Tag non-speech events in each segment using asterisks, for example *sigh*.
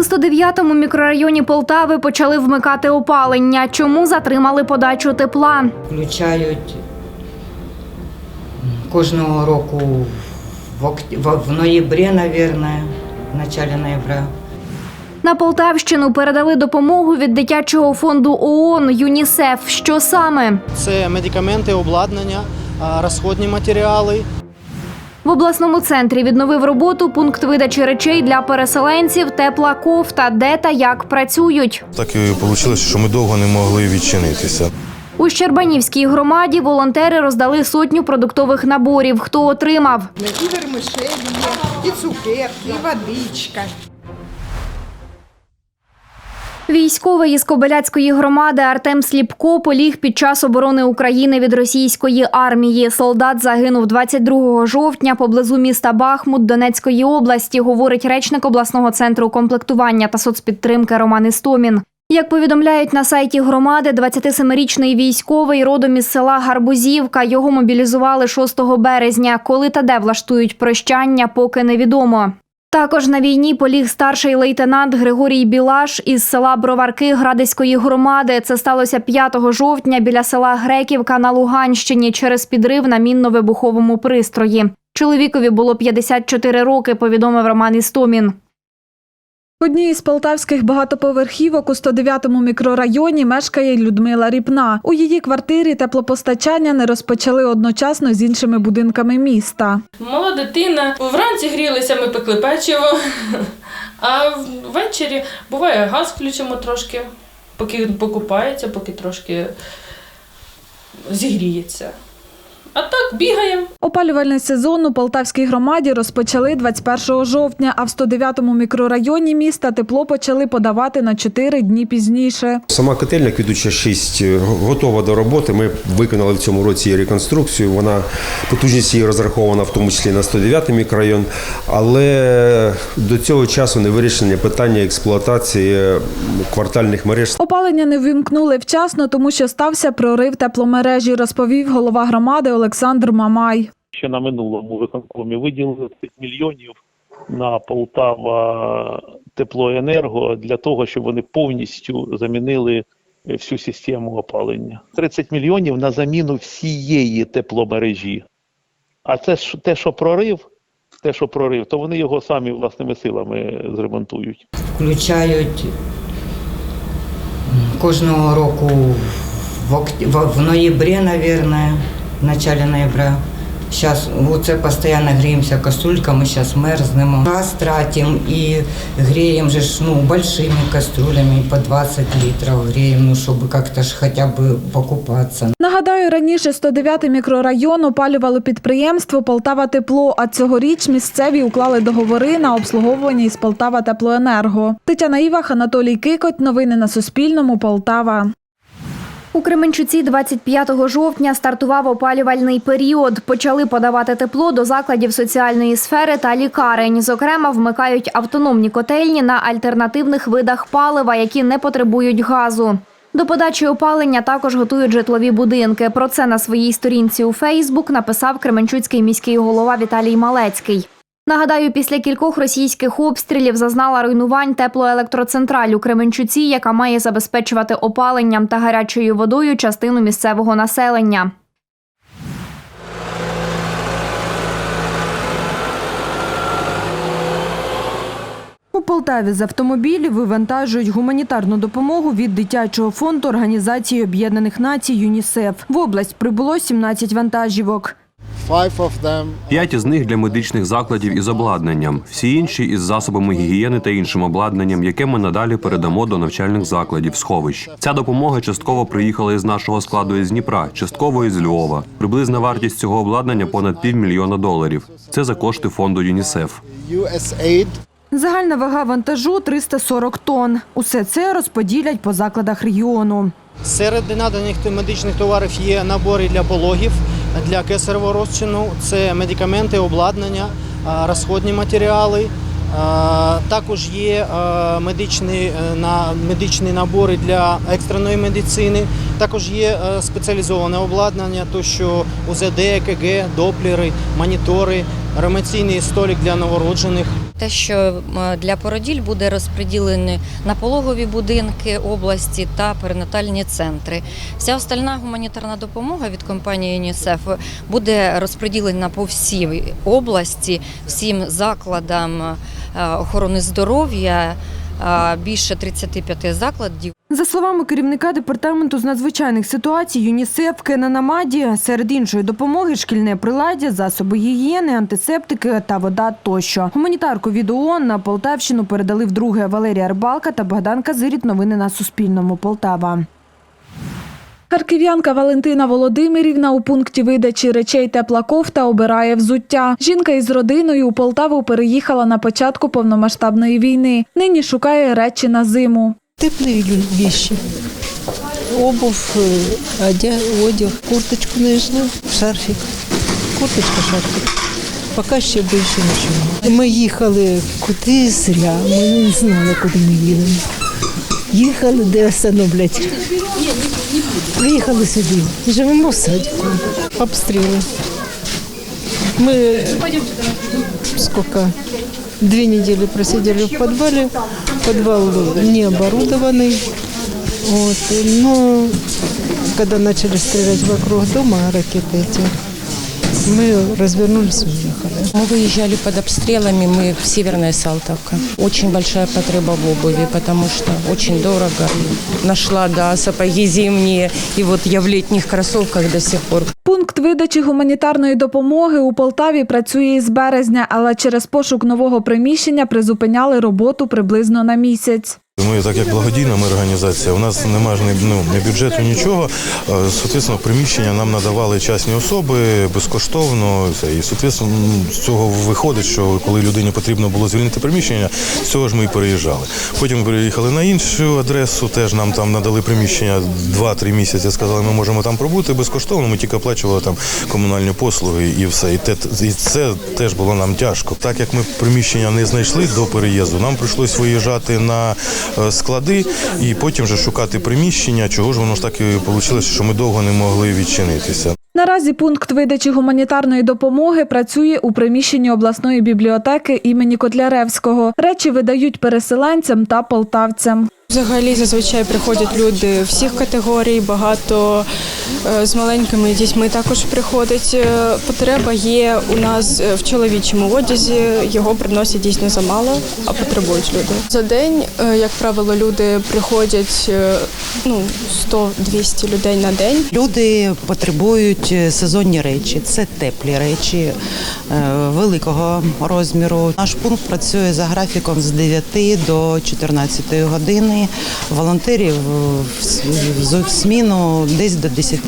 У 109-му мікрорайоні Полтави почали вмикати опалення. Чому затримали подачу тепла? Включають кожного року в, окт- в- в ноябрі, наверное, в начале ноября. На Полтавщину передали допомогу від дитячого фонду ООН ЮНІСЕФ. Що саме? Це медикаменти, обладнання, розходні матеріали. В обласному центрі відновив роботу пункт видачі речей для переселенців Тепла кофта, де та як працюють. Так і вийшло, що ми довго не могли відчинитися. У Щербанівській громаді волонтери роздали сотню продуктових наборів. Хто отримав? І вермишелі і цукерки, і водичка. Військовий із Кобиляцької громади Артем Сліпко поліг під час оборони України від російської армії. Солдат загинув 22 жовтня поблизу міста Бахмут Донецької області, говорить речник обласного центру комплектування та соцпідтримки Роман Істомін. Як повідомляють на сайті громади, 27-річний військовий родом із села Гарбузівка. Його мобілізували 6 березня. Коли та де влаштують прощання, поки невідомо. Також на війні поліг старший лейтенант Григорій Білаш із села Броварки Градиської громади. Це сталося 5 жовтня біля села Греківка на Луганщині через підрив на мінно-вибуховому пристрої. Чоловікові було 54 роки, повідомив Роман Істомін. В одній із полтавських багатоповерхівок у 109-му мікрорайоні мешкає Людмила Ріпна. У її квартирі теплопостачання не розпочали одночасно з іншими будинками міста. Мала дитина. Вранці грілися, ми пекли печиво, *laughs* а ввечері буває газ включимо трошки, поки покупається, поки трошки зігріється. А так бігаємо. Опалювальний сезон у Полтавській громаді розпочали 21 жовтня, а в 109-му мікрорайоні міста тепло почали подавати на 4 дні пізніше. Сама котельня квітуча 6 готова до роботи. Ми виконали в цьому році її реконструкцію. Вона потужність її розрахована в тому числі на 109 мікрорайон, але до цього часу не вирішення питання експлуатації квартальних мереж. Опалення не вимкнули вчасно, тому що стався прорив тепломережі, розповів голова громади Олександр Мамай. ще на минулому виконкомі виділили 30 мільйонів на Полтава теплоенерго для того, щоб вони повністю замінили всю систему опалення. 30 мільйонів на заміну всієї тепломережі. А це ж те, що прорив, те, що прорив, то вони його самі власними силами зремонтують. Включають кожного року в, в, в ноябрі, наверное, в начале ноября. Сейчас оце постійно гріємося каструльками, зараз мерзнемо. Газ тратимо і гріємо же ну, большими кастрюлями по 20 літрів гріємо, ну, щоб як-то ж хоча б покупатися. Нагадаю, раніше 109 мікрорайон опалювало підприємство Полтава Тепло, а цьогоріч місцеві уклали договори на обслуговування із Полтава Теплоенерго. Тетяна Івах, Анатолій Кикоть. Новини на Суспільному. Полтава. У Кременчуці 25 жовтня стартував опалювальний період. Почали подавати тепло до закладів соціальної сфери та лікарень. Зокрема, вмикають автономні котельні на альтернативних видах палива, які не потребують газу. До подачі опалення також готують житлові будинки. Про це на своїй сторінці у Фейсбук написав Кременчуцький міський голова Віталій Малецький. Нагадаю, після кількох російських обстрілів зазнала руйнувань теплоелектроцентраль у Кременчуці, яка має забезпечувати опаленням та гарячою водою частину місцевого населення. У Полтаві з автомобілів вивантажують гуманітарну допомогу від дитячого фонду Організації Об'єднаних Націй ЮНІСЕФ. В область прибуло 17 вантажівок. П'ять із них для медичних закладів із обладнанням, всі інші із засобами гігієни та іншим обладнанням, яке ми надалі передамо до навчальних закладів сховищ. Ця допомога частково приїхала із нашого складу із Дніпра, частково із Львова. Приблизна вартість цього обладнання понад півмільйона доларів. Це за кошти фонду ЮНІСЕФ. Загальна вага вантажу 340 тонн. Усе це розподілять по закладах регіону. Серед наданих медичних товарів є набори для пологів, для кесаревого розчину, це медикаменти, обладнання, розходні матеріали. Також є медичні, е, медичні набори для екстреної медицини. Також є е, спеціалізоване обладнання, то що УЗД, ЕКГ, доплери, монітори, ремонційний столик для новороджених. Те, що для породіль буде розподілені на пологові будинки області та перинатальні центри. Вся остальна гуманітарна допомога від компанії ЮНІСЕФ буде розподілена по всій області, всім закладам е, охорони здоров'я, е, більше 35 закладів. За словами керівника департаменту з надзвичайних ситуацій ЮНІСЕФ Кена Намаді, серед іншої допомоги шкільне приладдя, засоби гігієни, антисептики та вода тощо. Гуманітарку від ООН на Полтавщину передали вдруге Валерія Рибалка та Богдан Казиріт. Новини на Суспільному. Полтава. Харків'янка Валентина Володимирівна у пункті видачі речей тепла кофта обирає взуття. Жінка із родиною у Полтаву переїхала на початку повномасштабної війни. Нині шукає речі на зиму. Теплые лю- вещи. Обувь, э, одяг, курточку нижню, шарфик. Курточка, шарфик. Поки ще більше нічого. Ми їхали куди зря, ми не знали, куди ми їдемо. Їхали, де остановлять. Приїхали сюди. Живемо в садику. Обстріли. Ми сколько? Две недели просидели в подвале Подвал не оборудованный. Вот. Но когда начали стрелять вокруг дома ракеты эти, мы развернулись и уехали. Мы выезжали под обстрелами, мы в Северная Салтовка. Очень большая потреба в обуви, потому что очень дорого. Нашла, да, сапоги зимние, и вот я в летних кроссовках до сих пор. Пункт видачі гуманітарної допомоги у Полтаві працює із березня, але через пошук нового приміщення призупиняли роботу приблизно на місяць. Ми, так як благодійна ми організація, у нас немає ну, ні бюджету, нічого. Е, Соответственно, приміщення нам надавали частні особи безкоштовно. і. Соответственно, з цього виходить, що коли людині потрібно було звільнити приміщення, з цього ж ми і переїжджали. Потім ми переїхали на іншу адресу, теж нам там надали приміщення 2-3 місяці. Сказали, ми можемо там пробути безкоштовно. Ми тільки оплачували там комунальні послуги і все. І, те, і це теж було нам тяжко. Так як ми приміщення не знайшли до переїзду, нам прийшлось виїжджати на е, склади і потім вже шукати приміщення. Чого ж воно ж так і вийшло, що ми довго не могли відчинитися. Наразі пункт видачі гуманітарної допомоги працює у приміщенні обласної бібліотеки імені Котляревського. Речі видають переселенцям та полтавцям. Взагалі зазвичай приходять люди всіх категорій, багато е, з маленькими дітьми також приходить. Е, Потреба є у нас е, в чоловічому одязі, його приносять дійсно замало, а потребують люди. За день, як правило, люди приходять ну, 100-200 людей на день. Люди потребують сезонні речі, це теплі речі великого розміру. Наш пункт працює за графіком з 9 до 14 години. Волонтерів в зміну десь до 10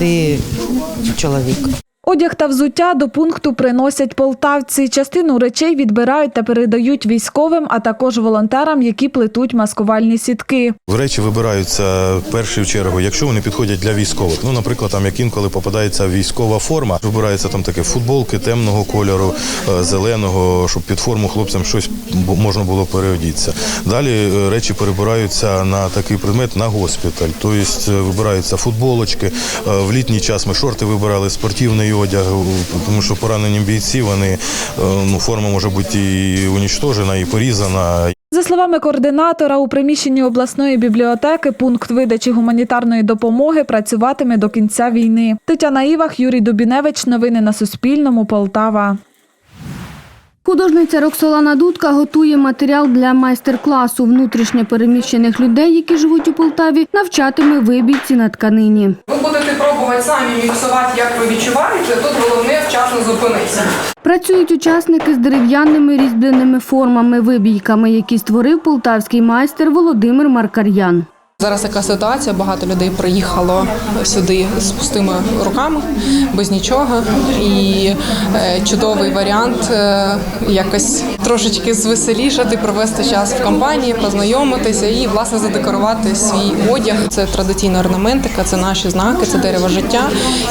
чоловік. Одяг та взуття до пункту приносять полтавці. Частину речей відбирають та передають військовим, а також волонтерам, які плетуть маскувальні сітки. Речі вибираються в першу чергу, якщо вони підходять для військових. Ну, наприклад, там як інколи попадається військова форма, вибирається там таке футболки темного кольору, е, зеленого, щоб під форму хлопцям щось можна було переодітися. Далі е, речі перебираються на такий предмет на госпіталь. Тобто вибираються футболочки. В літній час ми шорти вибирали, спортивний одяг, е, тому що поранені бійці вони е, ну форма може бути і унічтожена, і порізана. За словами координатора, у приміщенні обласної бібліотеки пункт видачі гуманітарної допомоги працюватиме до кінця війни. Тетяна Івах, Юрій Дубіневич. Новини на Суспільному. Полтава. Художниця Роксолана Дудка готує матеріал для майстер-класу внутрішньо переміщених людей, які живуть у Полтаві, навчатиме вибійці на тканині. Ви будете пробувати самі міксувати, як ви відчуваєте. Тут головне вчасно зупинитися. Працюють учасники з дерев'яними різьбленими формами, вибійками, які створив полтавський майстер Володимир Маркар'ян. Зараз така ситуація, багато людей приїхало сюди з пустими руками, без нічого. І е, чудовий варіант е, якось трошечки звеселішати, провести час в компанії, познайомитися і власне задекорувати свій одяг. Це традиційна орнаментика, це наші знаки, це дерево життя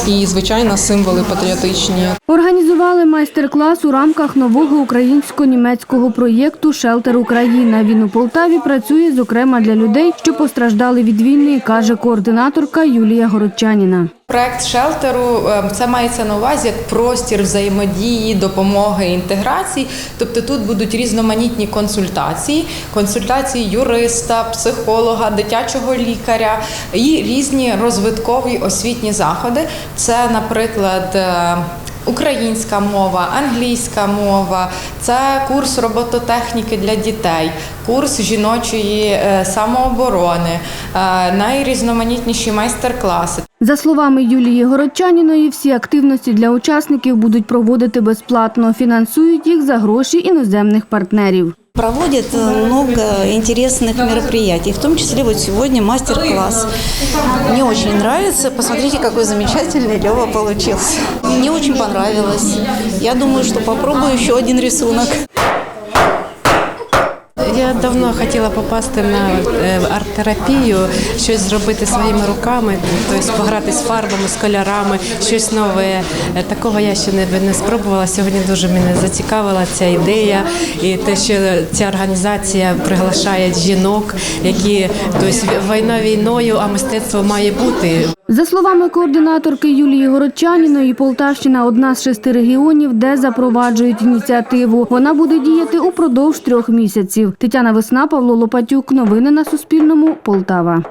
і звичайно символи патріотичні. Організували майстер-клас у рамках нового українсько-німецького проєкту Шелтер Україна. Він у Полтаві працює зокрема для людей, що постраждали від війни, каже координаторка Юлія Городчаніна. Проект шелтеру е, це мається на увазі як простір взаємодії, допомоги, інтеграції. Тобто тут будуть різноманітні консультації, консультації юриста, психолога, дитячого лікаря і різні розвиткові освітні заходи. Це, наприклад. Українська мова, англійська мова, це курс робототехніки для дітей, курс жіночої е, самооборони, е, найрізноманітніші майстер-класи. За словами Юлії Городчаніної, всі активності для учасників будуть проводити безплатно. Фінансують їх за гроші іноземних партнерів. Проводят э, много интересных мероприятий, в том числе вот сегодня мастер-класс. Мне очень нравится. Посмотрите, какой замечательный Лева получился. Мне очень понравилось. Я думаю, что попробую еще один рисунок. Я давно хотіла попасти на е, арт-терапію, щось зробити своїми руками, тобто пограти з фарбами, з кольорами, щось нове. Е, Такого я ще не, не спробувала. Сьогодні дуже мене зацікавила ця ідея і те, що ця організація приглашає жінок, які тобто, війна війною, а мистецтво має бути. За словами координаторки Юлії Городчаніної, Полтавщина одна з шести регіонів, де запроваджують ініціативу. Вона буде діяти упродовж трьох місяців. Тетяна Весна, Павло Лопатюк. Новини на Суспільному. Полтава.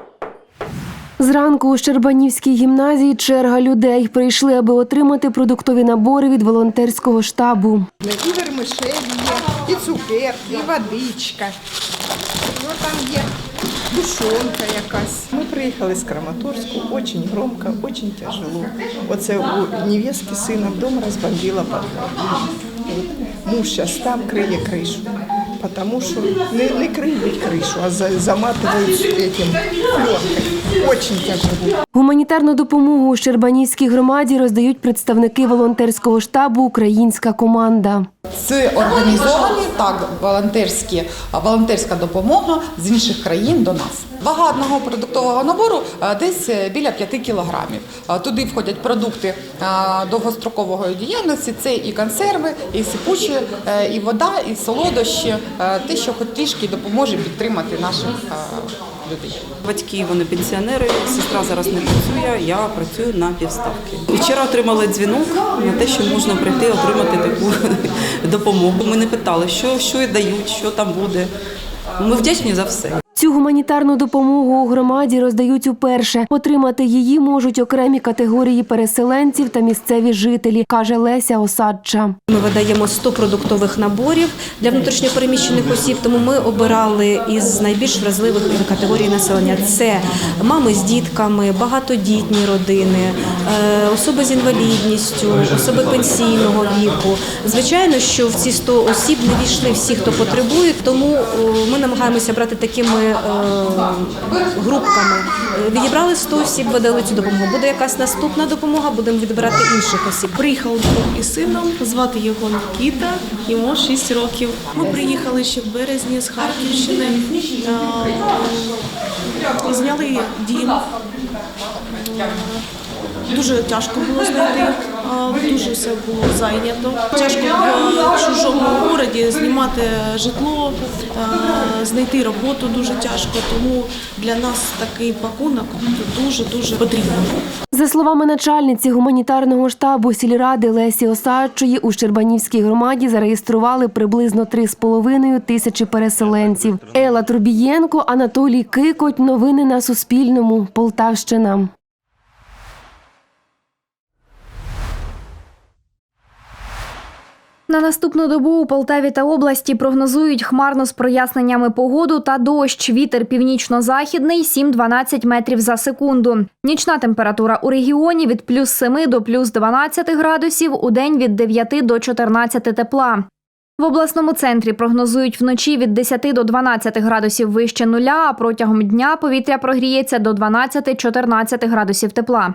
Зранку у Щербанівській гімназії черга людей прийшли, аби отримати продуктові набори від волонтерського штабу. І вермишелі є, і цукерки, і водичка. Ну там є душонка якась. Ми приїхали з Краматорську, дуже громко, дуже тяжело. Оце у невестки з сином вдома розбомбила подвал. От. Муж зараз там криє кришу. Потому що не, не криють кришу, а за- заматують. Очень тяжело. Гуманітарну допомогу у Щербанівській громаді роздають представники волонтерського штабу Українська команда. Це організовані так волонтерські волонтерська допомога з інших країн до нас. Вага одного продуктового набору е, десь е, біля 5 кілограмів. Е, Туди входять продукти довгострокової діяльності. Це і консерви, і сипучі, і вода, і солодощі. Те, що хоч трішки допоможе підтримати наших людей. Батьки вони пенсіонери, сестра зараз не працює, я працюю на півставки. Вчора отримали дзвінок на те, що можна прийти отримати таку *laughs* допомогу. Ми не питали, що, що дають, що там буде. Ми вдячні за все. Цю гуманітарну допомогу у громаді роздають уперше. Отримати її можуть окремі категорії переселенців та місцеві жителі, каже Леся Осадча. Ми видаємо 100 продуктових наборів для внутрішньопереміщених осіб, тому ми обирали із найбільш вразливих категорій населення. Це мами з дітками, багатодітні родини, е, особи з інвалідністю, особи пенсійного віку. Звичайно, що в ці 100 осіб не війшли всі, хто потребує, тому ми намагаємося брати такими е, групками. Відібрали 100 осіб, видали цю допомогу. Буде якась наступна допомога, будемо відбирати інших осіб. Приїхав друг із сином, звати його Нікіта, йому 6 років. Ми приїхали ще в березні з Харківщини, е, зняли дім. Дуже тяжко було знайти, е, дуже все було зайнято. Тяжко в чужому городі знімати житло, е, знайти роботу дуже тяжко, тому для нас такий пакунок дуже-дуже потрібен. За словами начальниці гуманітарного штабу сільради Лесі Осадчої, у Щербанівській громаді зареєстрували приблизно 3,5 тисячі переселенців. Ела Трубієнко, Анатолій Кикоть. Новини на Суспільному. Полтавщина. На наступну добу у Полтаві та області прогнозують хмарно з проясненнями погоду та дощ. Вітер північно-західний 7-12 метрів за секунду. Нічна температура у регіоні від плюс 7 до плюс 12 градусів, у день від 9 до 14 тепла. В обласному центрі прогнозують вночі від 10 до 12 градусів вище нуля, а протягом дня повітря прогріється до 12-14 градусів тепла.